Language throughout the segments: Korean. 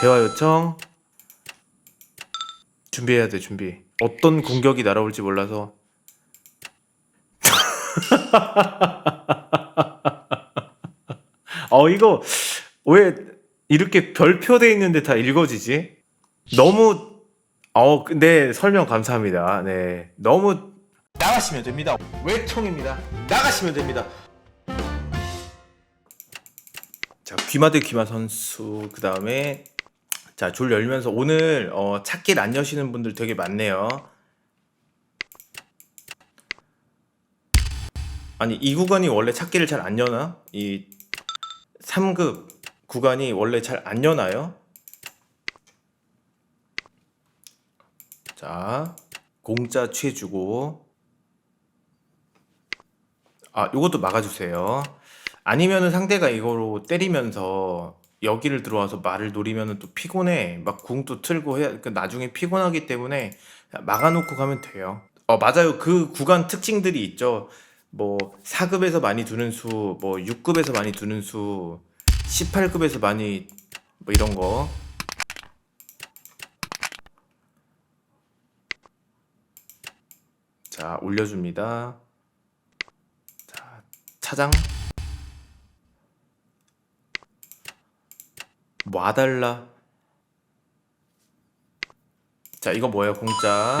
대화 요청. 준비해야 돼, 준비. 어떤 공격이 날아올지 몰라서. 어, 이거 왜 이렇게 별표돼 있는데 다 읽어지지? 너무 어, 네, 설명 감사합니다. 네. 너무 나가시면 됩니다. 외통입니다. 나가시면 됩니다. 자, 귀마대 귀마 선수 그 다음에 자, 줄 열면서 오늘 어, 찾길 안 여시는 분들 되게 많네요. 아니, 이 구간이 원래 찾기를 잘 안 여나? 이 3급 구간이 원래 잘 안 여나요? 자, 공짜 취해주고 아, 요것도 막아주세요. 아니면은 상대가 이거로 때리면서 여기를 들어와서 말을 노리면은 또 피곤해. 막 궁도 틀고 해야, 그 나중에 피곤하기 때문에 막아놓고 가면 돼요. 어, 맞아요. 그 구간 특징들이 있죠. 뭐, 4급에서 많이 두는 수, 뭐, 6급에서 많이 두는 수, 18급에서 많이, 뭐, 이런 거. 자, 올려줍니다. 자, 차장. 와달라. 자, 이거 뭐예요? 공짜.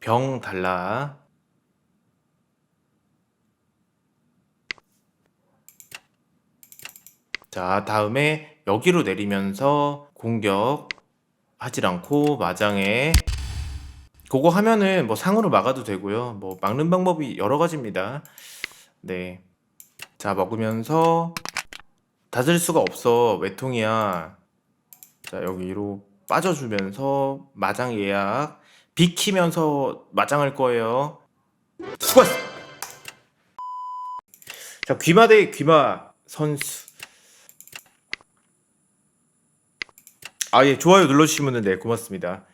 병 달라. 자, 다음에 여기로 내리면서 공격 하질 않고 마장에 그거 하면은 뭐 상으로 막아도 되고요. 뭐 막는 방법이 여러 가지입니다. 네. 자, 먹으면서 닫을 수가 없어. 외통이야. 자, 여기로 빠져주면서 마장 예약 비키면서 마장할 거예요. 수고했어. 자, 귀마 대 귀마 선수. 아, 예, 좋아요 눌러주시면 네, 고맙습니다.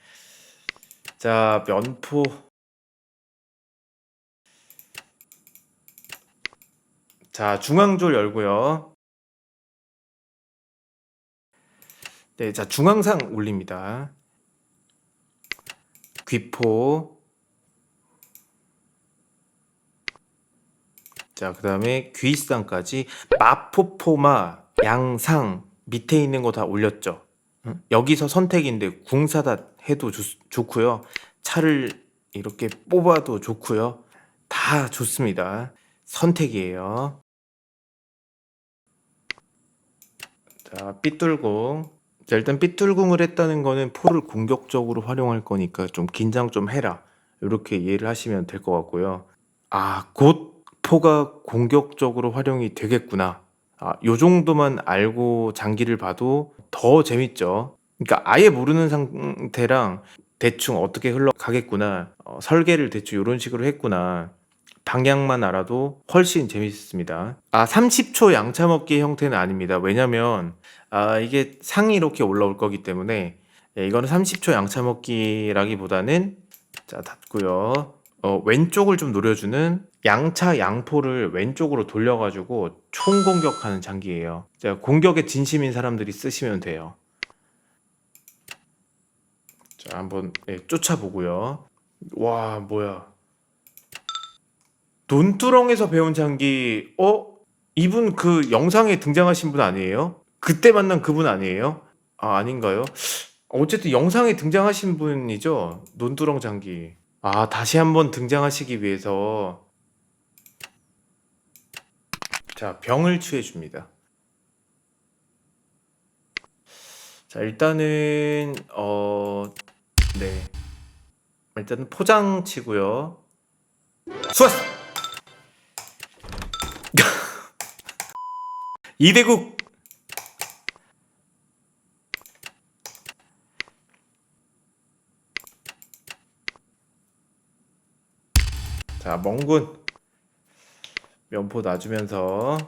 자, 면포. 자, 중앙졸 열고요. 네, 자, 중앙상 올립니다. 귀포. 자, 그 다음에 귀상까지 마포포마, 양상 밑에 있는 거 다 올렸죠. 응? 여기서 선택인데 궁사다 해도 좋, 좋고요. 차를 이렇게 뽑아도 좋고요. 다 좋습니다. 선택이에요. 자, 삐뚤궁. 자, 일단 삐뚤궁을 했다는 거는 포를 공격적으로 활용할 거니까 좀 긴장 좀 해라. 이렇게 이해를 하시면 될 것 같고요. 아, 곧 포가 공격적으로 활용이 되겠구나. 아, 요 정도만 알고 장기를 봐도 더 재밌죠. 그러니까 아예 모르는 상태랑 대충 어떻게 흘러가겠구나. 어, 설계를 대충 이런 식으로 했구나. 방향만 알아도 훨씬 재밌습니다. 아, 30 초 양차 먹기 형태는 아닙니다. 왜냐면, 아, 이게 상이 이렇게 올라올 거기 때문에, 예, 이거는 30 초 양차 먹기라기보다는, 자, 닫고요. 어, 왼쪽을 좀 노려주는 양차 양포를 왼쪽으로 돌려가지고 총 공격하는 장기예요. 자, 공격에 진심인 사람들이 쓰시면 돼요. 자, 한번 예, 쫓아보고요. 와, 뭐야. 논두렁에서 배운 장기, 어? 이분 그 영상에 등장하신 분 아니에요? 그때 만난 그분 아니에요? 아, 아닌가요? 어쨌든 영상에 등장하신 분이죠? 논두렁 장기. 아, 다시 한번 등장하시기 위해서 자, 병을 취해 줍니다. 자, 일단은 어 네. 일단은 포장 치고요. 수고했어. 이대국 자, 멍군. 면포 놔주면서.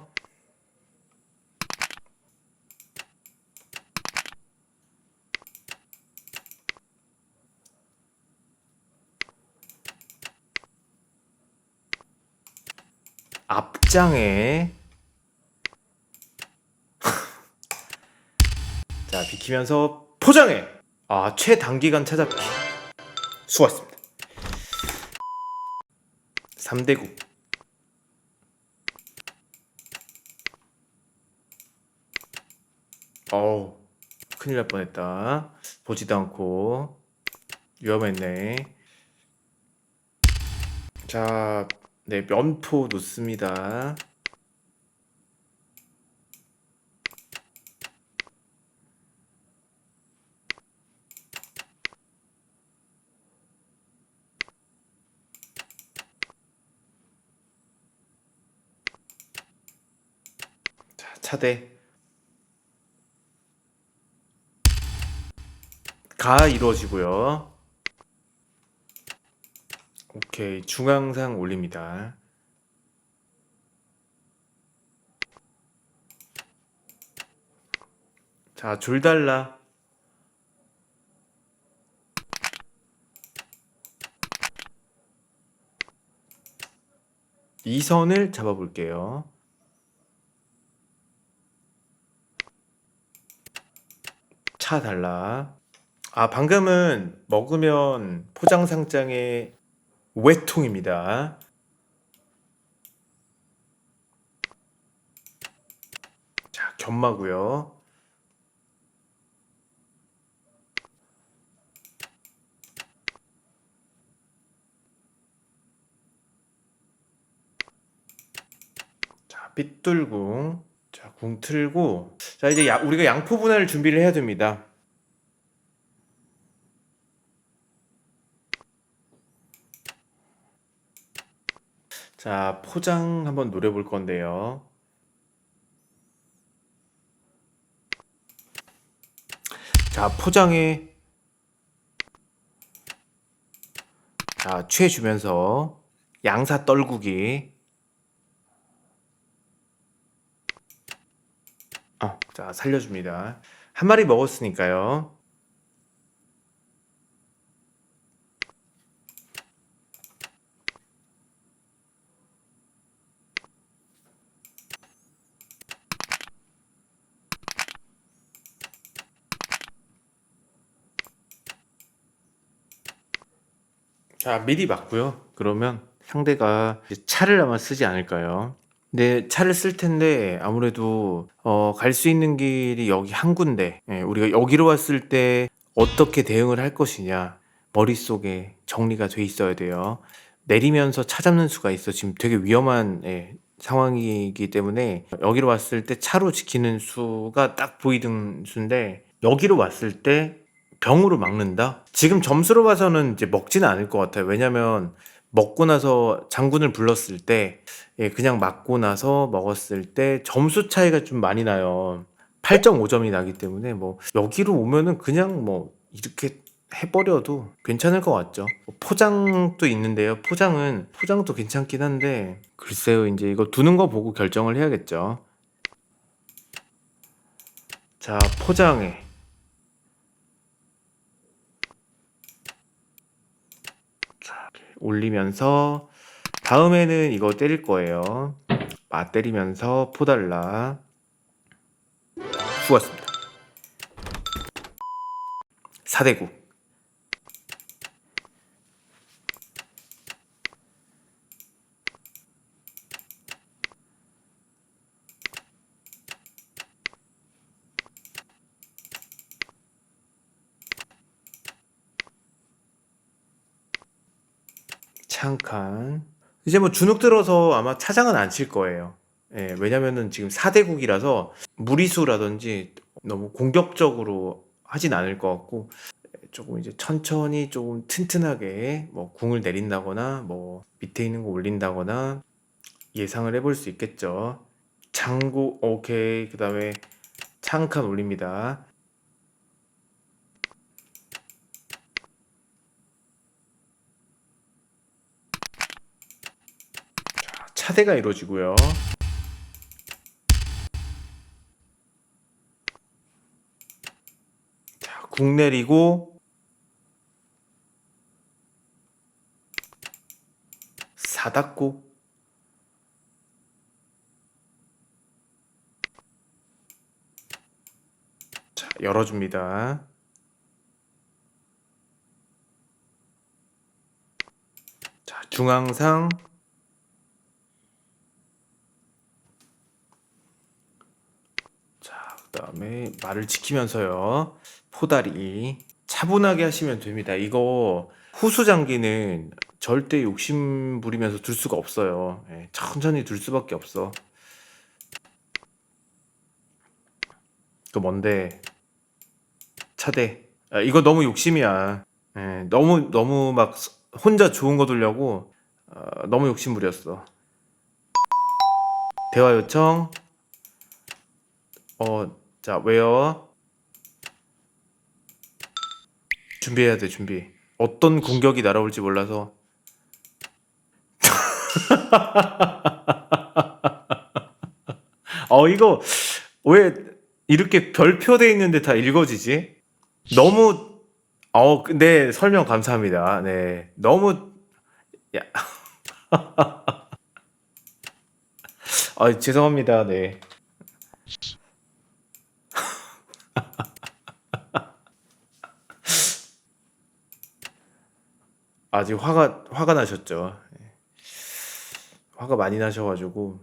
앞장에. 자 비키면서 포장해. 아 최단기간 찾아뵙기. 수고하셨습니다 3대국 어우 큰일 날 뻔했다. 보지도 않고. 위험했네. 자, 네, 면포 놓습니다. 자, 차대. 가 이루어지고요. 오케이 중앙상 올립니다. 자, 줄 달라. 이 선을 잡아볼게요. 차 달라. 아, 방금은 먹으면 포장 상장에 외통입니다. 자, 견마고요. 자, 삐뚤궁. 자, 궁 틀고. 자, 이제 야, 우리가 양포 분할을 준비를 해야 됩니다. 자, 포장 한번 노려볼 건데요. 자, 포장에 자, 취해 주면서 양사 떨구기. 어, 자, 살려줍니다. 한 마리 먹었으니까요. 자, 미리 맞고요. 그러면 상대가 차를 아마 쓰지 않을까요? 근데 차를 쓸 텐데 아무래도 어, 갈 수 있는 길이 여기 한 군데. 예, 우리가 여기로 왔을 때 어떻게 대응을 할 것이냐 머릿속에 정리가 돼 있어야 돼요. 내리면서 차 잡는 수가 있어. 지금 되게 위험한 예, 상황이기 때문에 여기로 왔을 때 차로 지키는 수가 딱 보이던 수인데 여기로 왔을 때 병으로 막는다? 지금 점수로 봐서는 이제 먹지는 않을 것 같아요. 왜냐면 먹고 나서 장군을 불렀을 때, 예, 그냥 맞고 나서 먹었을 때 점수 차이가 좀 많이 나요. 8.5점이 나기 때문에 뭐 여기로 오면은 그냥 뭐 이렇게 해버려도 괜찮을 것 같죠. 뭐 포장도 있는데요. 포장은 포장도 괜찮긴 한데 글쎄요. 이제 이거 두는 거 보고 결정을 해야겠죠. 자, 포장해. 올리면서 다음에는 이거 때릴 거예요. 마 때리면서 포달라. 수고하셨습니다. 4대국. 창칸. 이제 뭐 주눅 들어서 아마 차장은 안 칠 거예요. 예, 왜냐면은 지금 4대국이라서 무리수라든지 너무 공격적으로 하진 않을 것 같고 조금 이제 천천히 조금 튼튼하게 뭐 궁을 내린다거나 뭐 밑에 있는 거 올린다거나 예상을 해볼 수 있겠죠. 장구 오케이 그 다음에 창칸 올립니다. 차대가 이루어지고요. 자, 궁 내리고 사닫고 자, 열어줍니다. 자, 중앙상 다음에 말을 지키면서요. 포다리 차분하게 하시면 됩니다. 이거 후수 장기는 절대 욕심 부리면서 둘 수가 없어요. 예, 천천히 둘 수밖에 없어. 그 뭔데? 차대. 아, 이거 너무 욕심이야. 예, 너무 너무 막 스- 혼자 좋은 거 두려고 어, 너무 욕심 부렸어. 대화 요청. 어, 자, 왜요? 준비해야 돼, 준비. 어떤 공격이 날아올지 몰라서. 어, 이거 왜 이렇게 별표돼 있는데 다 읽어지지? 너무 어, 네, 설명 감사합니다. 네. 너무 야. 아, 죄송합니다. 네. 아직 화가 화가 나셨죠. 네. 화가 많이 나셔가지고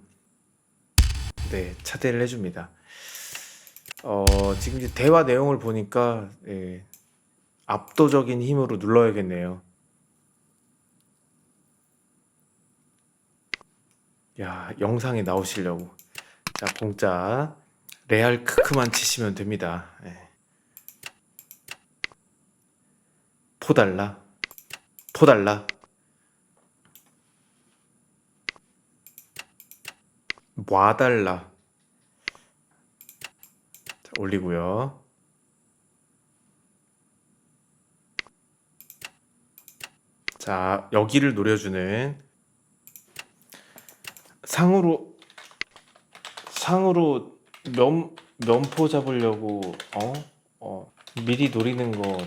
네 차대를 해줍니다. 어 지금 이제 대화 내용을 보니까 예, 압도적인 힘으로 눌러야겠네요. 야 영상에 나오시려고 자 공짜 레알 크크만 치시면 됩니다. 예. 포달라 포달라 와달라 자, 올리고요. 자 여기를 노려주는 상으로 상으로 면 면포 잡으려고 어? 어 미리 노리는 거.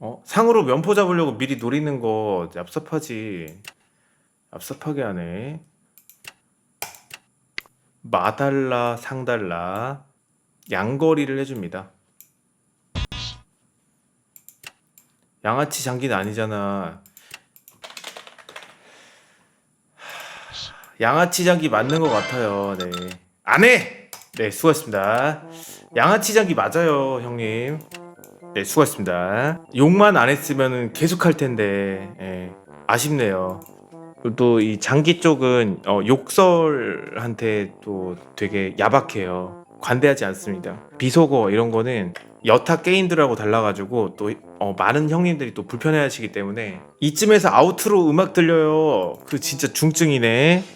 어? 상으로 면포 잡으려고 미리 노리는 거 얍삽하지. 얍삽하게 하네. 마달라 상달라. 양거리를 해줍니다. 양아치 장기는 아니잖아. 양아치 장기 맞는 것 같아요. 네. 안해 네 수고하셨습니다 양아치 장기 맞아요 형님 네, 수고하셨습니다. 욕만 안 했으면 계속 할 텐데, 예, 아쉽네요. 또 이 장기 쪽은 어, 욕설한테 또 되게 야박해요. 관대하지 않습니다. 비속어 이런 거는 여타 게임들하고 달라가지고 또 어, 많은 형님들이 또 불편해하시기 때문에 이쯤에서 아우트로 음악 들려요. 그 진짜 중증이네.